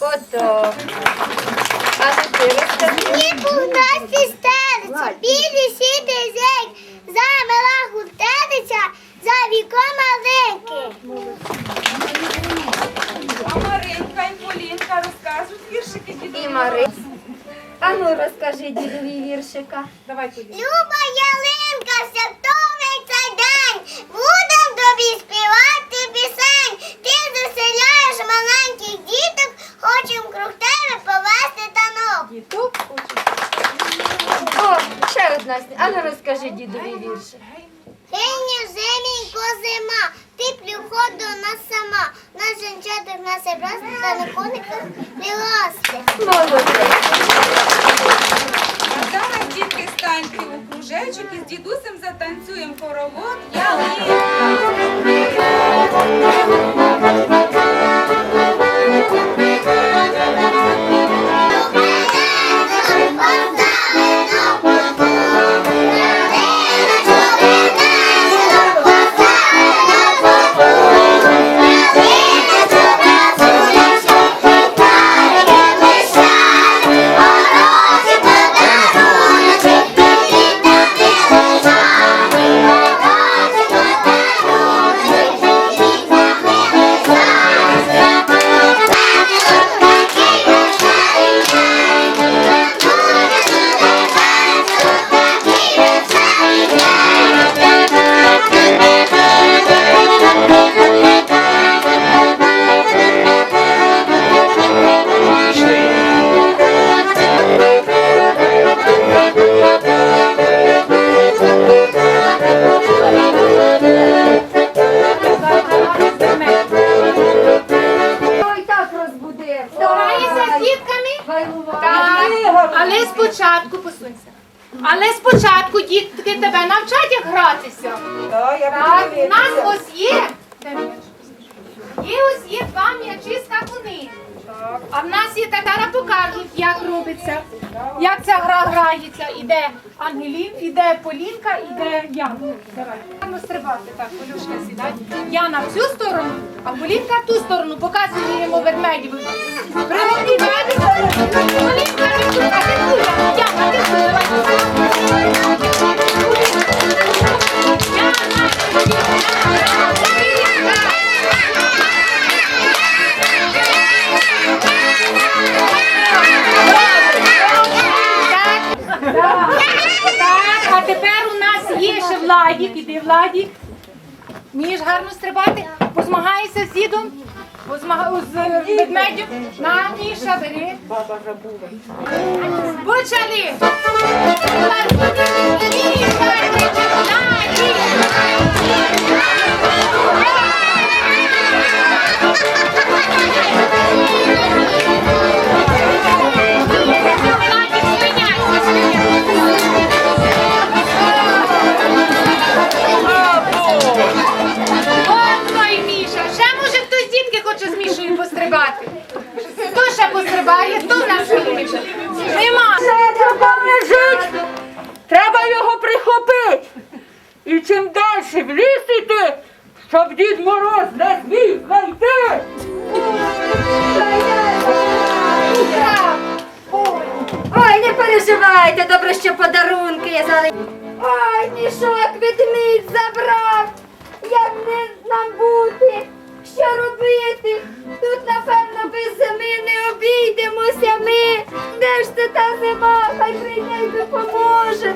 Ото. А ти розкажи. Ні пухнасті стерці, білі сіди зек, замила хустелиця, за віком маленьке. А Маринка і Полінка розкажуть віршики І дідові. Мари. А ну розкажи дідові віршика. Давай Полінка. Люба ялинка, ще одна. сні- А ну розкажи дідові віршик. Геня зимінько зима, ти плюхо до нас сама. Наш жінчаток нас і просто та не кониках не ласти. А зараз дітки станьте у кружечок і з дідусем затанцюємо хоровод ялинка. Ой, Полінка, іде Яна. Давай. Будемо стрибати. Так, Полюшка сідай. Яна в цю сторону, а Полінка в ту сторону. Показуємо ведмедів. Приводи. Полінка, Полінка. Яна, ти куля. Давай. Так, Владік. Іди, Владік. Вмієш гарно стрибати? позмагайся з дідом? Позмага... з е. На, Міша, бери. Почали! Ой, ще пострибає? Хто в нас? Нема. Треба лежить, треба його прихопити. І чим далі в ліс іти, щоб Дід Мороз не зміг знайти. Ой, не переживайте, добре, що подарунки я зали. Ой, мішок ведмідь забрав. Як не нам бути? Що робити? Тут, напевно, без зими не обійдемося ми. Де ж це та зима? Хай прийде й допоможе.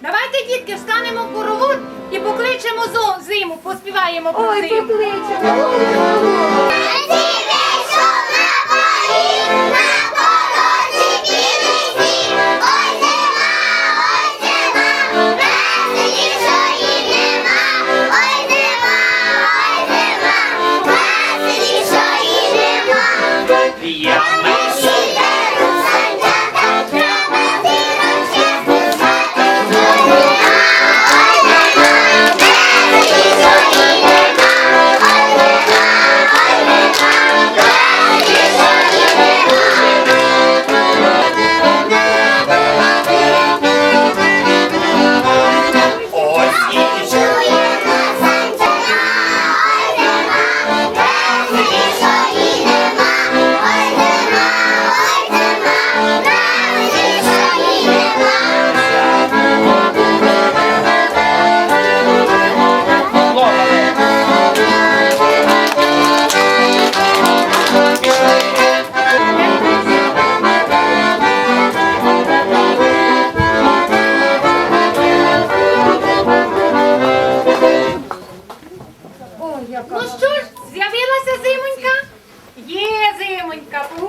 Давайте, дітки, встанемо в хоровод і покличемо зо- зиму, поспіваємо про Ой, зиму. покличемо. capot.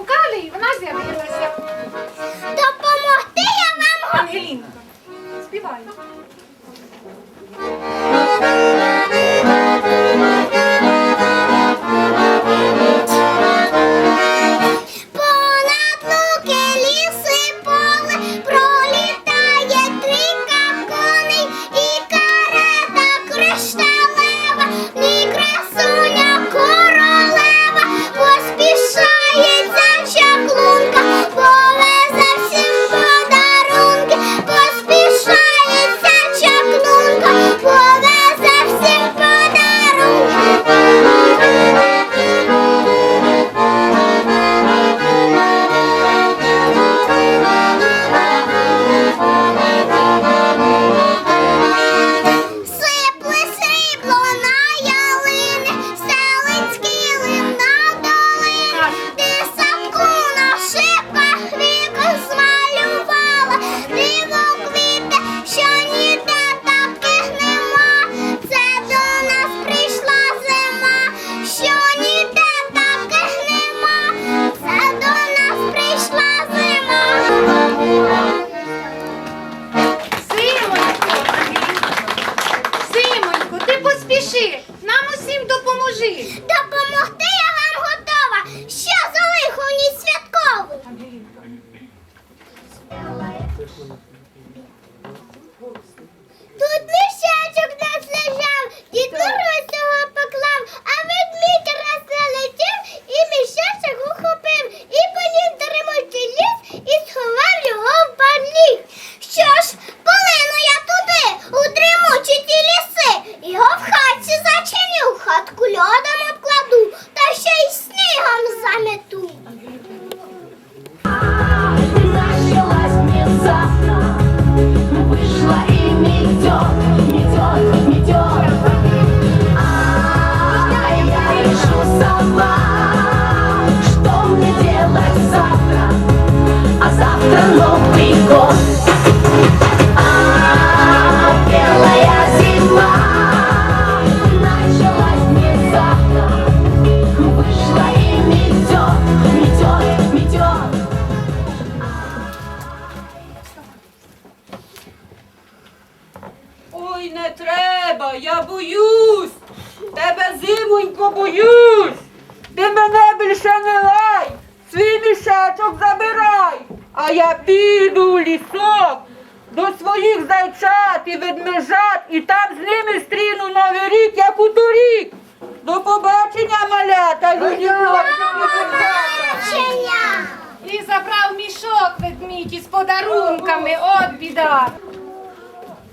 І забрав мішок ведмідь із подарунками, от біда.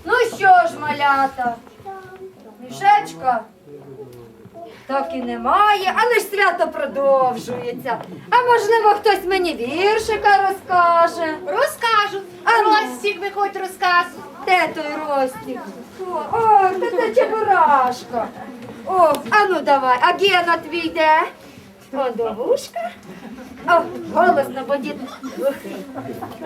Ну що ж, малята, мішечка так і немає, але ж свято продовжується. А можливо, хтось мені віршика розкаже. Розкажу. А Ростік виходь розказ. Де той Ростік? О, це чебурашка. О, а ну давай, а Гена твій де? О, довушка. О, голосно, бо дід.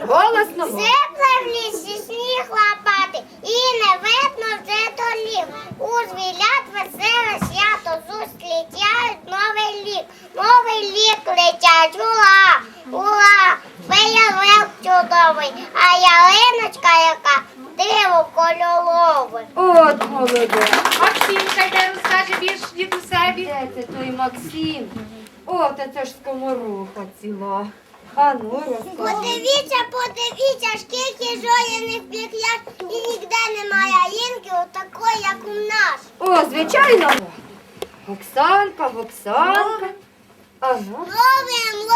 Голосно. Зепла в лісі сніг лопати, і не видно вже долів. У звілят веселе свято зустрічають новий лік. Новий лік летять, ула, ула, виявив чудовий, а ялиночка яка диво кольоровий. От молодець. Максимка, де каже, більш дідусеві. Де це той Максим? О, це ж скоморуха ціла. А ну. Подивіться, подивіться, скільки жоєних п'ят'як і ніде немає інки, отакої, як у нас. О, звичайно. Оксанка, Оксанка. А ну. Новим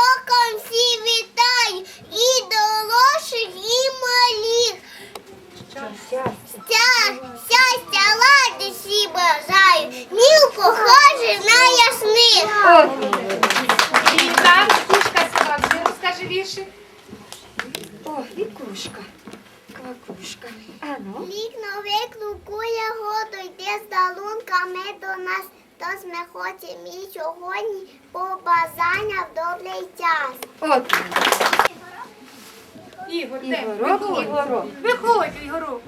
Ігорок, виходь. Ігорок. Виходь, Ігорок.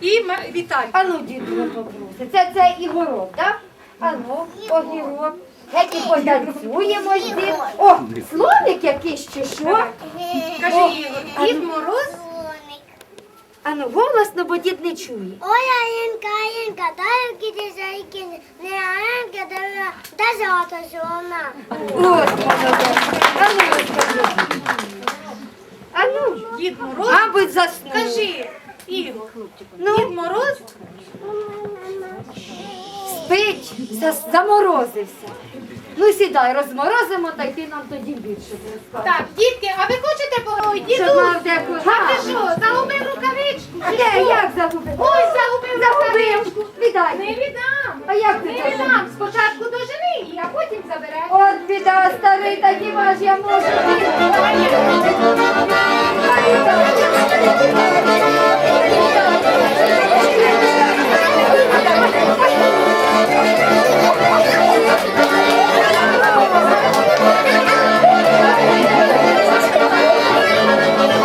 І Віталій. А ну, діду, попросить. Це, це Ігорок, так? А ну, огірок. Геть і потанцюємо з ним. О, слоник якийсь чи що? О, Кажи, Ігор, Дід ну. Мороз А ну, голосно, бо дід не чує. Ой, Аленка, Аленка, дай руки дизайки, не Аленка, дай золото зона. От, молодець. А розкажи. А ну, Дід Мороз, мабуть, заснув. кажи, Ігор, Ну, Дід Мороз спить, за- заморозився. Ну, сідай, розморозимо, та й ти нам тоді більше розкажеш. Так, дітки, а ви хочете поговорити? Щоб Діду, мав де а ти що, загубив рукавичку? А чи де, як загубив? Ой, загубив Загубив. рукавичку. Віддай. Не віддам. А як ти Не віддам. Спочатку дожени її, а потім забереш. От біда, старий, та хіба ж я можу Подарунки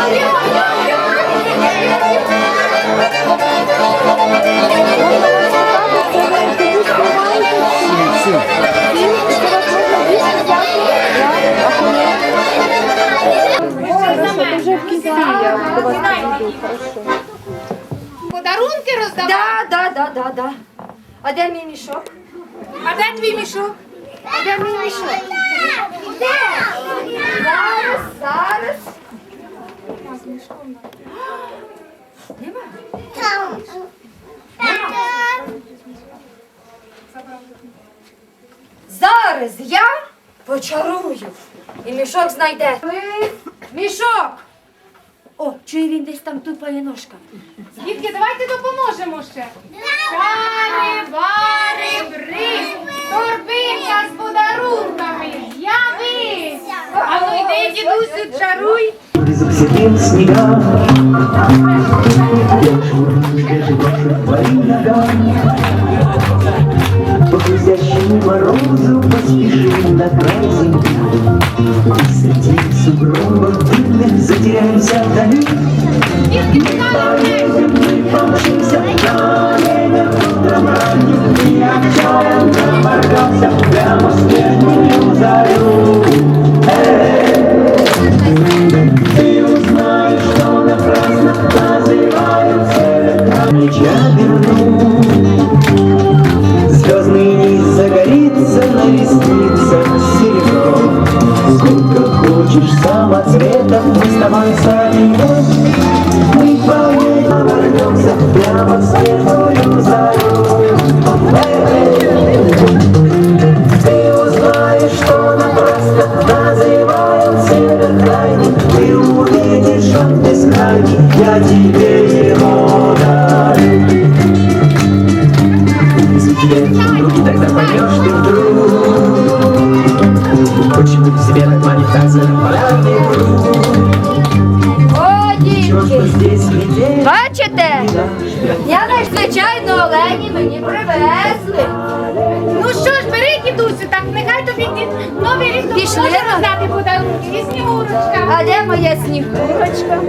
Thank you. Зараз я почарую. І мішок знайде. Мішок! О, чує він десь там тупає ножками. Дітки, давайте допоможемо ще. Чари, бари, бри, торбинка з подарунками. З'явись. А ну йди, дідусю, чаруй. Снегам Я швырну живешь твоим ногам По хрустящему морозу поспешим на край земли И среди сугробов дымных затеряемся вдали снігурочка?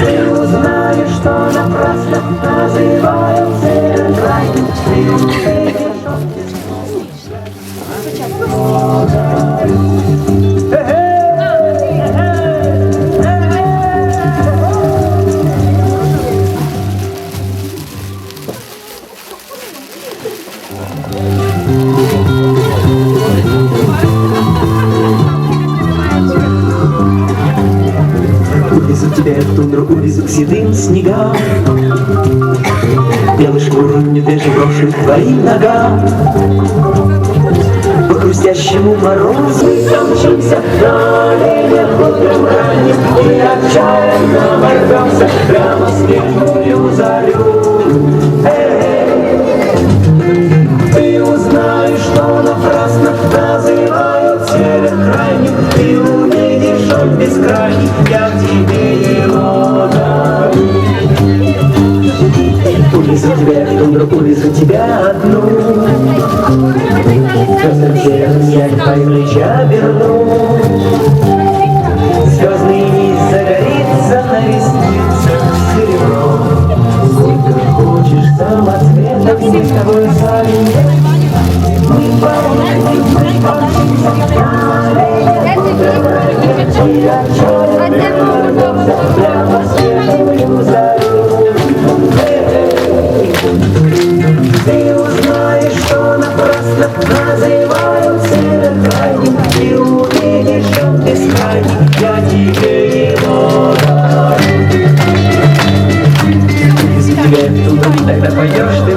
Ты узнаешь, что напрасно называют север крайний Ты увидишь, он Увезу тебя в тундру, увезу к седым снегам Белый шкуру медвежий брошу к твоим ногам По хрустящему морозу Помчимся на оленях утром ранним И отчаянно ворвемся прямо в снежную зарю Эй! Ты узнаешь, что напрасно называют север крайним Ты увидишь, он бескрайний, я Увезу тебя за тебя одну пойдешь ты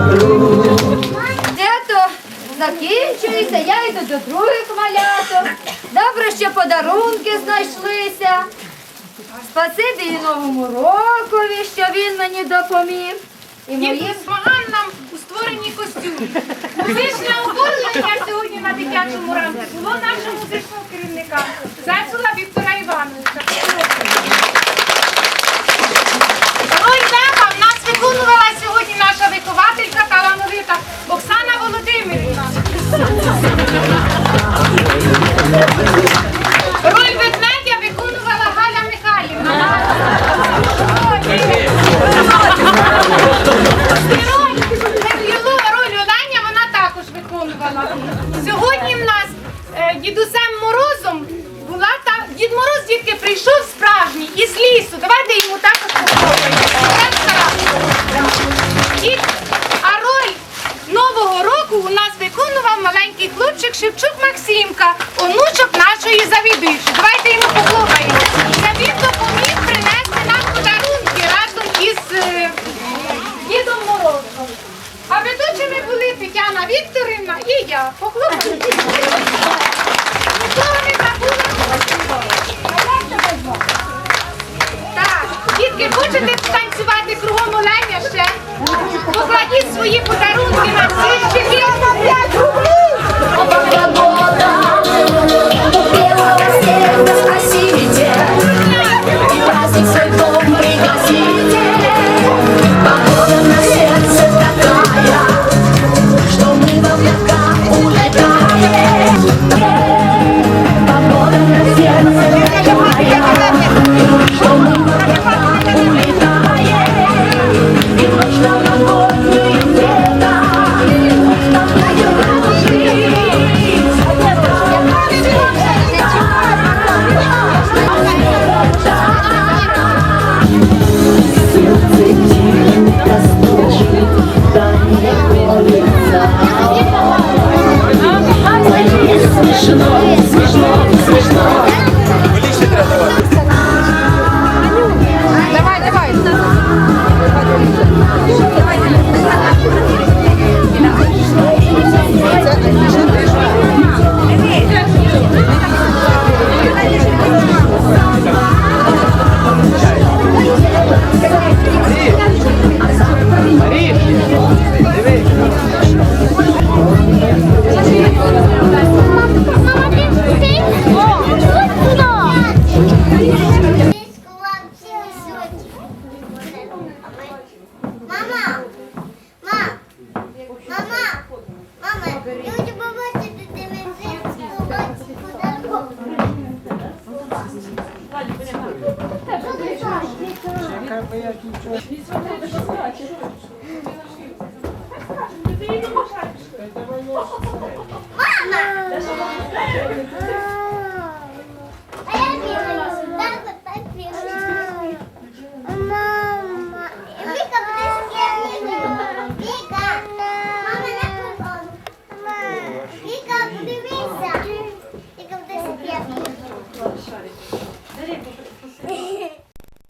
Дето закінчується, я йду до других маляток. Добре, що подарунки знайшлися. Спасибі і новому рокові, що він мені допоміг. І Дід моїм допомагав нам у створенні костюмів. Музичне оформлення сьогодні на дитячому ранку було нашого музичного керівника Зайцула Віктора Івановича. Роль Нева в нас виконувала сьогодні наша вихователька талановита Оксана Володимирівна. А ведучими були Тетяна Вікторівна і я. Так, дітки, хочете танцювати кругом оленя ще? Покладіть свої подарунки на стільчики. Белого